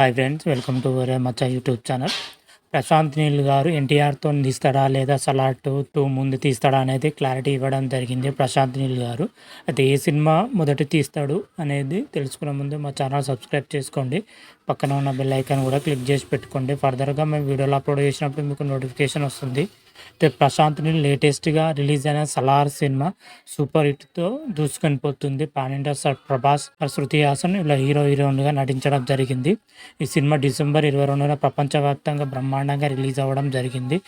Hi friends welcome to వరే మచ్చ YouTube channel Prashanth Neel గారు ఎన్టీఆర్తో తీస్తాడా లేదా సలాట్ టూ ముందు తీస్తాడా అనేది క్లారిటీ ఇవ్వడం జరిగింది ప్రశాంత్ నీల్ గారు. అయితే ఏ సినిమా మొదటి తీస్తాడు అనేది తెలుసుకునే ముందు మా ఛానల్ సబ్స్క్రైబ్ చేసుకోండి. పక్కన ఉన్న బెల్ ఐకాన్ కూడా క్లిక్ చేసి పెట్టుకోండి. ఫర్దర్గా మేము వీడియోలు అప్లోడ్ చేసినప్పుడు మీకు నోటిఫికేషన్ వస్తుంది. అయితే ప్రశాంత్ నీల్ లేటెస్ట్గా రిలీజ్ అయిన సలార్ సినిమా సూపర్ హిట్తో దూసుకొని పోతుంది pan India sir Prabhas Shruti Haasan ఇలా హీరో హీరోయిన్గా నటించడం జరిగింది. ఈ సినిమా డిసెంబర్ ఇరవై రెండున ప్రపంచవ్యాప్తంగా బ్రహ్మాండంగా రిలీజ్ అవ్వడం జరిగింది.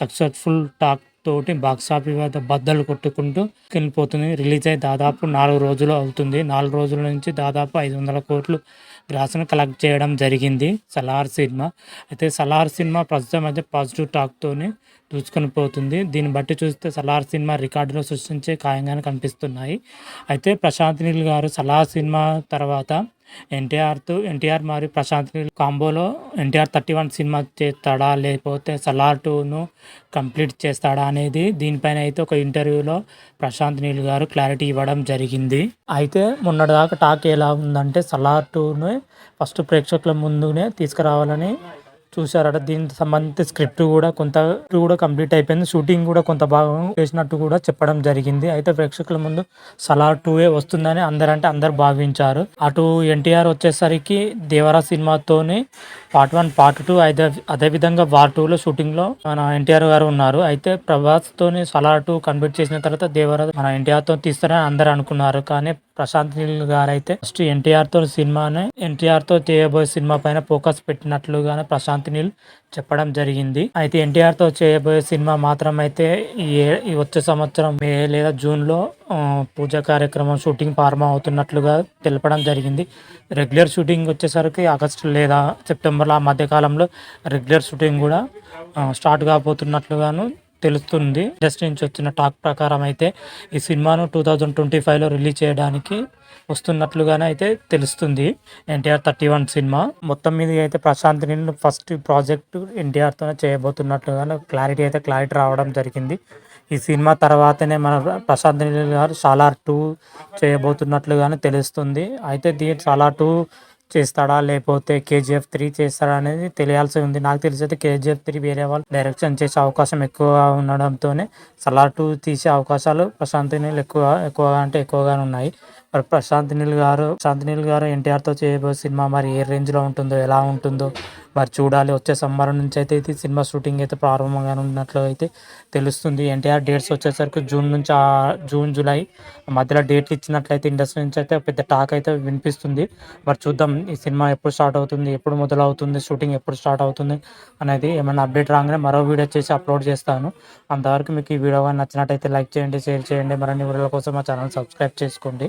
సక్సెస్ఫుల్ టాక్ తోటి బాక్స్ ఆఫీస్ వద్ద బద్దలు కొట్టుకుంటూ వెళ్ళిపోతుంది. రిలీజ్ అయ్యి దాదాపు నాలుగు రోజులు అవుతుంది. నాలుగు రోజుల నుంచి దాదాపు ఐదు వందల కోట్లు గ్రాస్ను కలెక్ట్ చేయడం జరిగింది సలార్ సినిమా. అయితే సలార్ సినిమా ప్రస్తుతం అయితే పాజిటివ్ టాక్తోనే దూచుకొని పోతుంది. దీన్ని బట్టి చూస్తే సలార్ సినిమా రికార్డులో సృష్టించే ఖాయంగానే కనిపిస్తున్నాయి. అయితే ప్రశాంత్ నీల్ గారు సలార్ సినిమా తర్వాత ఎన్టీఆర్తో ఎన్టీఆర్ మరియు ప్రశాంత్ నీల్ కాంబోలో ఎన్టీఆర్ థర్టీ వన్ సినిమా చేస్తాడా లేకపోతే సలార్ టూను కంప్లీట్ చేస్తాడా అనేది దీనిపైన అయితే ఒక ఇంటర్వ్యూలో ప్రశాంత్ నీల్ గారు క్లారిటీ ఇవ్వడం జరిగింది. అయితే మొన్నటిదాకా టాక్ ఎలా ఉందంటే సలార్ టూను ఫస్ట్ ప్రేక్షకుల ముందునే తీసుకురావాలని చూశారట. దీనికి సంబంధించి స్క్రిప్ట్ కూడా కొంత కూడా కంప్లీట్ అయిపోయింది. షూటింగ్ కూడా కొంత భాగం చేసినట్టు కూడా చెప్పడం జరిగింది. అయితే ప్రేక్షకుల ముందు సలార్ టూ ఏ వస్తుందని అందరంటే అందరు భావించారు. అటు ఎన్టీఆర్ వచ్చేసరికి దేవరా సినిమాతోనే పార్ట్ వన్ పార్ట్ టూ అయితే అదేవిధంగా వార్ టూలో షూటింగ్లో మన ఎన్టీఆర్ గారు ఉన్నారు. అయితే ప్రభాస్తోని సలార్ టూ కంప్లీట్ చేసిన తర్వాత దేవరా మన ఎన్టీఆర్తో తీస్తారని అందరు అనుకున్నారు. కానీ ప్రశాంత్ నీల్ గారు అయితే ఫస్ట్ ఎన్టీఆర్తో సినిమాని ఎన్టీఆర్తో చేయబోయే సినిమా పైన ఫోకస్ పెట్టినట్లుగానే ప్రశాంత్ నీల్ చెప్పడం జరిగింది. అయితే ఎన్టీఆర్తో చేయబోయే సినిమా మాత్రం అయితే ఈ వచ్చే సంవత్సరం మే లేదా జూన్లో పూజా కార్యక్రమం షూటింగ్ ప్రారంభం అవుతున్నట్లుగా తెలపడం జరిగింది. రెగ్యులర్ షూటింగ్ వచ్చేసరికి ఆగస్టు లేదా సెప్టెంబర్లో ఆ మధ్యకాలంలో రెగ్యులర్ షూటింగ్ కూడా స్టార్ట్ కాబోతున్నట్లుగాను తెలుస్తుంది. జస్ట్ నుంచి వచ్చిన టాక్ ప్రకారం అయితే ఈ సినిమాను టూ థౌజండ్ ట్వంటీ ఫైవ్లో రిలీజ్ చేయడానికి వస్తున్నట్లుగానే అయితే తెలుస్తుంది. ఎన్టీఆర్ థర్టీ వన్ సినిమా. మొత్తం మీద అయితే ప్రశాంత్ నీల్ ఫస్ట్ ప్రాజెక్ట్ ఎన్టీఆర్తోనే చేయబోతున్నట్లుగా క్లారిటీ అయితే క్లారిటీ రావడం జరిగింది. ఈ సినిమా తర్వాతనే మన ప్రశాంత్ నీల్ గారు సాలార్ టూ చేయబోతున్నట్లుగానే తెలుస్తుంది. అయితే దీని సాలార్ టూ చేస్తాడా? లేకపోతే కేజీఎఫ్ త్రీ చేస్తాడా అనేది తెలియాల్సి ఉంది. నాకు తెలిసి అయితే కేజీఎఫ్ త్రీ వేరే వాళ్ళు డైరెక్షన్ చేసే అవకాశం ఎక్కువ ఉండడంతోనే సలార్ టూ తీసే అవకాశాలు ప్రశాంత్ నీళ్ళు ఎక్కువ ఎక్కువగా అంటే ఎక్కువగానే ఉన్నాయి. మరి ప్రశాంత్ నీల్ గారు ప్రశాంత్ నీల్ గారు ఎన్టీఆర్తో చేయబోయే సినిమా మరి ఏ రేంజ్లో ఉంటుందో ఎలా ఉంటుందో మరి చూడాలి. వచ్చే సమ్మర్ నుంచి అయితే ఇది సినిమా షూటింగ్ అయితే ప్రారంభంగా ఉన్నట్లు అయితే తెలుస్తుంది. ఎన్టీఆర్ డేట్స్ వచ్చేసరికి జూన్ నుంచి జూన్ జూలై మధ్యలో డేట్లు ఇచ్చినట్లయితే ఇండస్ట్రీ నుంచి అయితే పెద్ద టాక్ అయితే వినిపిస్తుంది. మరి చూద్దాం ఈ సినిమా ఎప్పుడు స్టార్ట్ అవుతుంది ఎప్పుడు మొదలవుతుంది షూటింగ్ ఎప్పుడు స్టార్ట్ అవుతుంది అనేది ఏమైనా అప్డేట్ రాగానే మరో వీడియో చేసి అప్లోడ్ చేస్తాను. అంతవరకు మీకు ఈ వీడియో కానీ నచ్చినట్టయితే లైక్ చేయండి షేర్ చేయండి. మరిన్ని వీడియోల కోసం మా ఛానల్ సబ్స్క్రైబ్ చేసుకోండి.